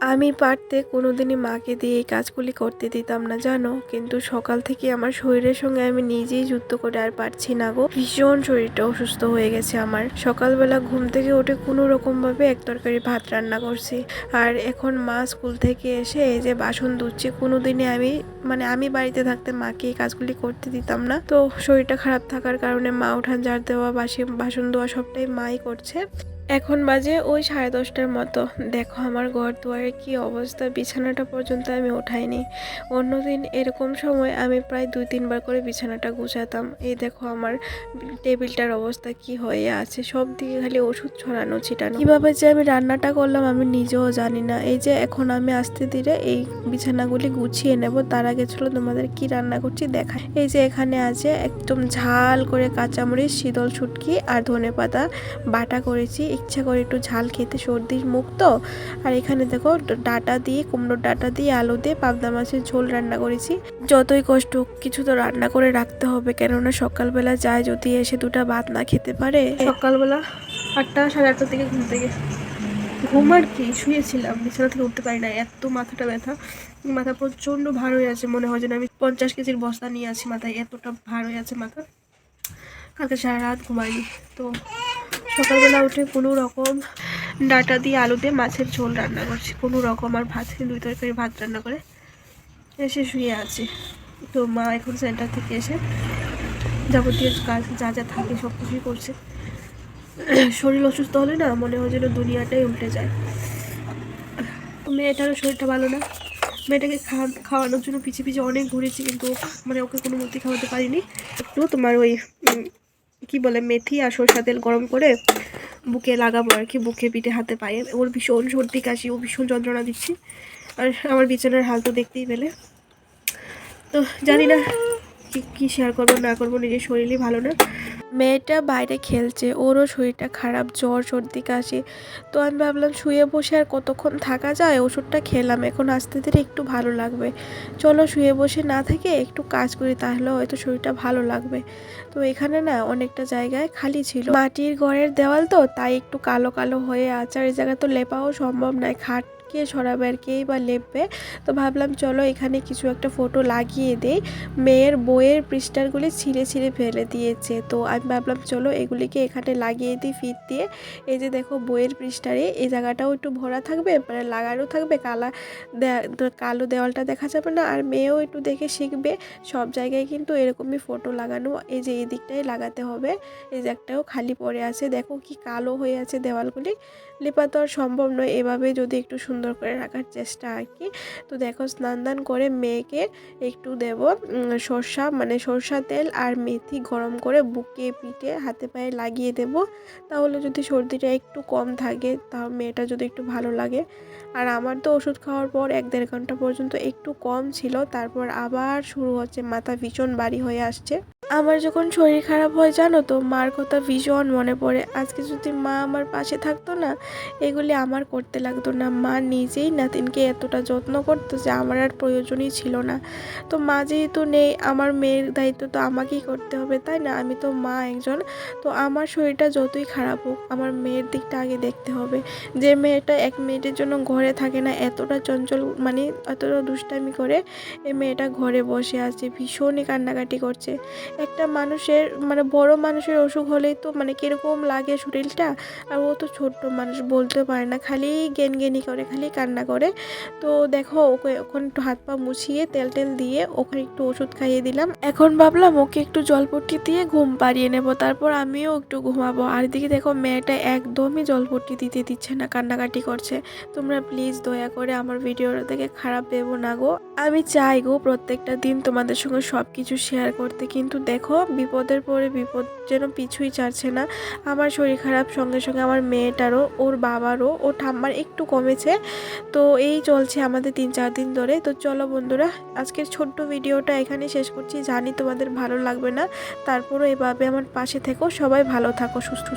আমি পারতে কোনোদিনই মাকে দিয়ে এই কাজগুলি করতে দিতাম না, জানো? কিন্তু সকাল থেকে আমার শরীরের সঙ্গে আমি নিজেই যুদ্ধ করে আর পারছি না গো। ভীষণ শরীরটা অসুস্থ হয়ে গেছে আমার। সকালবেলা ঘুম থেকে উঠে কোনো রকমভাবে এক তরকারি ভাত রান্না করছি। আর এখন মা স্কুল থেকে এসে এই যে বাসন ধুচ্ছে, কোনোদিনই আমি মানে আমি বাড়িতে থাকতে মাকে এই কাজগুলি করতে দিতাম না। তো শরীরটা খারাপ থাকার কারণে মা উঠান ঝাড় দেওয়া, বাসি, বাসন ধোয়া সবটাই মাই করছে। এখন বাজে ওই সাড়ে দশটার মতো। দেখো আমার ঘর দুয়ারে কি অবস্থা, বিছানাটা পর্যন্ত আমি ওঠাইনি অন্যদিন এরকম সময় আমি প্রায় দুই, তিনবার করে বিছানাটা গুছাতাম। এই দেখো আমার টেবিলটার অবস্থা কি হয়ে আছে, সব দিকে খালি ওষুধ ছড়ানো, ছিটানো। কীভাবে যে আমি রান্নাটা করলাম আমি নিজেও জানি না। এই যে এখন আমি আস্তে ধীরে এই বিছানাগুলি গুছিয়ে নেব, তার আগে চলো তোমাদের কি রান্না করছি দেখা এই যে এখানে আছে একদম ঝাল করে কাঁচামরিচ, শীতল ছুটকি আর ধনে পাতা বাটা করেছি। ইচ্ছা করে একটু ঝাল খেতে, সর্দির মুখ তো। আর এখানে দেখো ডাটা দিয়ে কুমড়োর ডাটা দিয়ে, আলু দিয়ে, পাবদা মাছের ঝোল রান্না করেছি। যতই কষ্ট কিছু তো রান্না করে রাখতে হবে। কেননা সকালবেলা যায় যদি এসে দুটা ভাত না খেতে পারে। সকালবেলা আটটা, সাড়ে আটটার দিকে ঘুম থেকে ঘুম আর কি, শুয়েছিলাম। বিছানা থেকে উঠতে পারি না এত মাথাটা ব্যথা। মাথা প্রচণ্ড ভার হয়ে আছে, মনে হয় যেন আমি পঞ্চাশ কেজির বস্তা নিয়ে আছি মাথায়। এতটা ভার হয়ে আছে মাথা। কালকে সারা রাত ঘুমাইনি, তো সকালবেলা উঠে কোনো রকম ডাটা দিয়ে আলু দিয়ে মাছের ঝোল রান্না করছি। কোনো রকম আর ভাত দুই তরকারি ভাত রান্না করে এসে শুয়ে আছি। তো মা এখন সেন্টার থেকে এসে যাবতীয় কাজ যা যা থাকে সব কিছুই করছে। শরীর অসুস্থ হলে না মনে হয় যেন দুনিয়াটাই উল্টে যায়। মেয়েটারও শরীরটা ভালো না। মেয়েটাকে খাওয়া খাওয়ানোর জন্য পিছিয়ে পিছিয়ে অনেক ঘুরেছি কিন্তু মানে ওকে কোনো মতেই খাওয়াতে পারিনি। একটু তোমার ওই কি বলে, মেথি আর সরষা তেল গরম করে বুকে লাগাবো আর কি, বুকে পিঠে হাতে পায়ে। ওর ভীষণ সর্দি কাশি, ও ভীষণ যন্ত্রণা দিচ্ছি। আর আমার বিছানার হাল তো দেখতেই পেলে। তো জানি না কি শেয়ার করব, না করব, নিজের শরীরই ভালো না। মেয়েটা বাইরে খেলছে, ওরও শরীরটা খারাপ, জ্বর, সর্দি, কাশি। তো আমি ভাবলাম শুয়ে বসে আর কতক্ষণ থাকা যায়? ওষুধটা খেলাম, এখন আস্তে ধীরে একটু ভালো লাগবে। চলো শুয়ে বসে না থেকে একটু কাজ করি, তাহলে হয়তো শরীরটা ভালো লাগবে। তো এখানে না অনেকটা জায়গায় খালি ছিল। মাটির ঘরের দেওয়াল তো, তাই একটু কালো কালো হয়ে আছে, আর এই জায়গায় তো লেপাও সম্ভব নয়। খাট কে সরাবে আর কেই বা লেপবে। তো ভাবলাম, চলো এখানে কিছু একটা ফটো লাগিয়ে দেই। মেয়ের বইয়ের পৃষ্ঠারগুলি ছিঁড়ে ছিঁড়ে ফেলে দিয়েছে। তো আমি ভাবলাম, চলো এগুলিকে এখানে লাগিয়ে দিই ফিট দিয়ে। এই যে দেখো, বইয়ের পৃষ্ঠারে এই জায়গাটাও একটু ভরা থাকবে মানে লাগানো থাকবে, কালা কালো দেওয়ালটা দেখা যাবে না। আর মেয়েও একটু দেখে শিখবে, সব জায়গায় কিন্তু এরকমই ফটো লাগানো। এই যে এই দিকটাই লাগাতে হবে। এই যে একটাও খালি পড়ে আছে। দেখো কি কালো হয়ে আছে দেওয়ালগুলি। লেপা তো আর সম্ভব নয়। এভাবে যদি একটু সুন্দর করে রাখার চেষ্টা আর কি। তো দেখো স্নান দান করে মেয়েকে একটু দেব সর্ষা মানে সর্ষা তেল আর মেথি গরম করে বুকে পিঠে হাতে পায়ে লাগিয়ে দেব। তাহলে যদি সর্দিটা একটু কম থাকে তাও মেয়েটা যদি একটু ভালো লাগে। আর আমার তো ওষুধ খাওয়ার পর এক দেড় ঘণ্টা পর্যন্ত একটু কম ছিল, তারপর আবার শুরু হচ্ছে মাথা ভীষণ বাড়ি হয়ে আসছে। আমার যখন শরীর খারাপ হয়, জানো তো, মার কথা ভীষণ মনে পড়ে। আজকে যদি মা আমার পাশে থাকতো না, এগুলি আমার করতে লাগতো না। মা নিজেই নাতিনকে এতটা যত্ন করতো যে আমার আর প্রয়োজনই ছিল না। তো মা যেহেতু নেই, আমার মেয়ের দায়িত্ব তো আমাকেই করতে হবে, তাই না? আমি তো মা একজন, তো আমার শরীরটা যতই খারাপ হোক, আমার মেয়ের দিকটা আগে দেখতে হবে। যে মেয়েটা এক মিনিটের জন্য ঘরে থাকে না, এতটা চঞ্চল মানে এতটা দুষ্টামি করে এই মেয়েটা ঘরে বসে আছে, ভীষণই কান্নাকাটি করছে। একটা মানুষের মানে বড় মানুষের অসুখ হলেই তো মানে কীরকম লাগে শরীরটা? আর ও তো ছোট্ট মানুষ বলতে পারে না, খালি জ্ঞানি করে, খালি কান্না করে। তো দেখো, ওকে ওখানে একটু হাত পা মুছিয়ে তেল টেল দিয়ে ওখানে একটু ওষুধ খাইয়ে দিলাম। এখন ভাবলাম ওকে একটু জলপট্টি দিয়ে ঘুম পাড়িয়ে নেব, তারপর আমিও একটু ঘুমাবো। আর এদিকে দেখো, মেয়েটা একদমই জলপট্টি দিতে দিচ্ছে না, কান্নাকাটি করছে। তোমরা প্লিজ দয়া করে আমার ভিডিওটা দেখে খারাপ ভেবো না গো। আমি চাই গো প্রত্যেকটা দিন তোমাদের সঙ্গে সব কিছু শেয়ার করতে, কিন্তু দেখো, বিপদের পরে বিপদ যেন পিছুই ছাড়ছে না। আমার শরীর খারাপ, সঙ্গে সঙ্গে আমার মেয়েটারও, ওর বাবারও ও ঠাম্মার একটু কমেছে। তো এই চলছে আমাদের তিন, চার দিন ধরে। তো চলো বন্ধুরা, আজকের ছোট্ট ভিডিওটা এখানে শেষ করছি। জানি তোমাদের ভালো লাগবে না। তারপরও এভাবে আমার পাশে থেকো। সবাই ভালো থাকো, সুস্থ